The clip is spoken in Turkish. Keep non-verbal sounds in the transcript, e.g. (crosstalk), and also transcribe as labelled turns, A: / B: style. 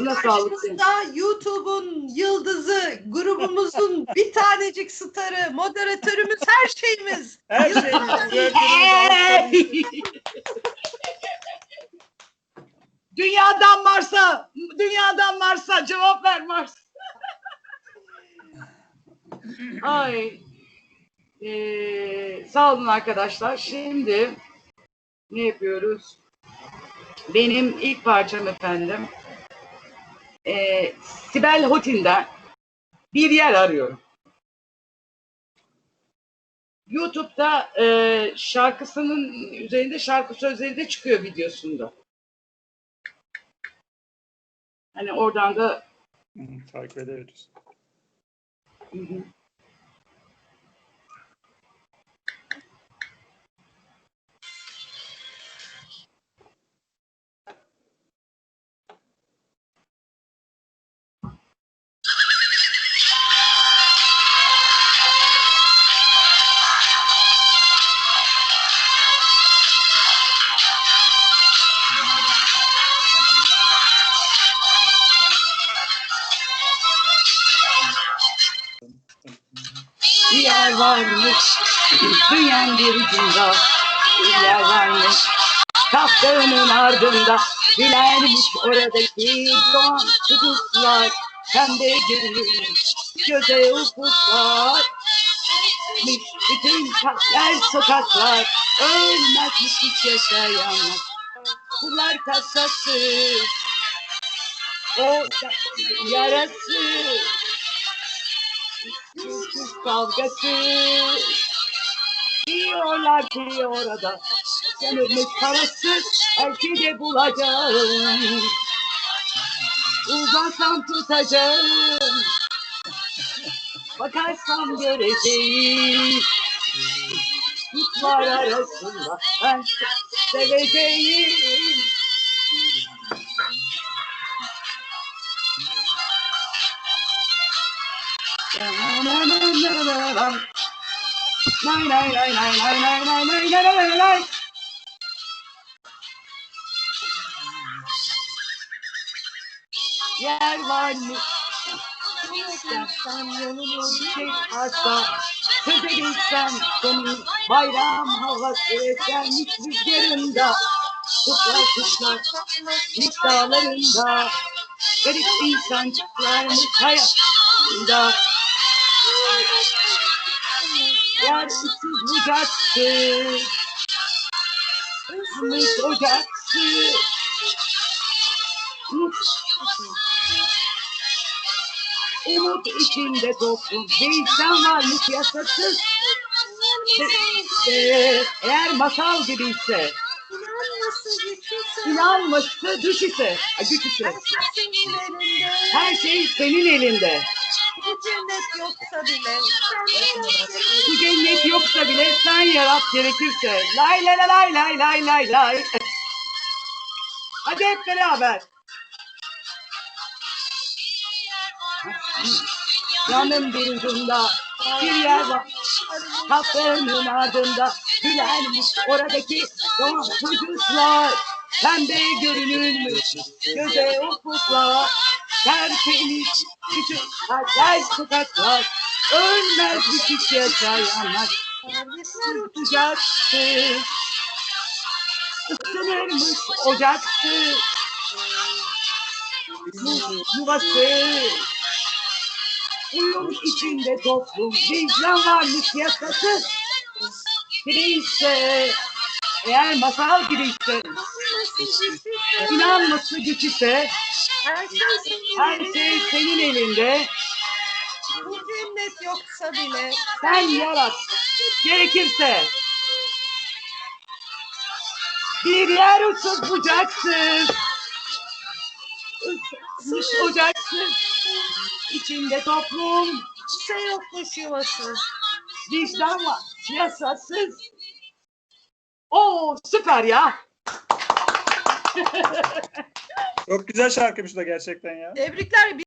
A: Ağzına sağlık senin.
B: karşımızda YouTube'un yıldızı, grubumuzun (laughs) bir tanecik starı, moderatörümüz, her şeyimiz.
C: Her şey gördüğünüz Dünyadan Mars'a, dünyadan Mars'a cevap ver Mars. (laughs)
A: Ay. Ee, sağ olun arkadaşlar. Şimdi ne yapıyoruz? Benim ilk parçam efendim. Ee, Sibel Hotin'den bir yer arıyorum. YouTube'da e, şarkısının üzerinde şarkı sözleri de çıkıyor videosunda. Hani oradan da
C: Hı, Takip ederiz.
A: Hı hı. Yer varmış, dünyanın bir ucunda bir yer varmış. Kaptanın ardında gülermiş oradaki doğan çocuklar. Pembe görünür, göze ufuklar. Bütün kalpler sokaklar, ölmezmiş hiç yaşayanlar. Kullar kasası, o yarası. Kavgası. Diyorlar ki orada Sömürmüş parası Belki de bulacağım Uzansam tutacağım. Bakarsam göreceğim. Kutlar arasında Ben seveceğim Yer var mı? İstersen yolunu şey varsa Söze gitsem senin bayram havası Gelmiş rüzgarında Kutlar kutlar Nik dağlarında Garip insancıklarmış hayatında Yersiz ucaktı. Islık ocaktı. Umut içinde toplum vicdan varlık yasasız. Eğer masal
B: gibi ise
A: inanması düş ise, güç ise
B: her şey senin elinde.
A: Şey
B: cennet yoksa bile.
A: Bu cennet yoksa bile sen yarat gerekirse. Lay lay lay lay lay lay lay. Hadi hep beraber. Yanın bir ucunda bir yer var. Kapının ardında gülermiş oradaki doğan çocuklar. Pembe görünürmüş göze ufuklar tertemiz bütün kader sokaklar. Ölmez bu kişiye dayanmaz. Sıcaktı ısınırmış ocaktı. Yuvası uyum içinde toplum. Vicdan varmış yasası. Değilse eğer masal gibiyse inanması güç ise
B: Her şey senin
A: her
B: elinde.
A: şey senin elinde.
B: Bu cennet yoksa bile.
A: Sen yarat. Gerekirse bir yer uçsuz bucaksız. Isınmış ocaksız. İçinde toplum.
B: Kimse yokmuş yuvası.
A: Vicdan var. Yasasız. Oo süper ya.
C: Çok güzel şarkıymış da gerçekten ya.
B: Tebrikler.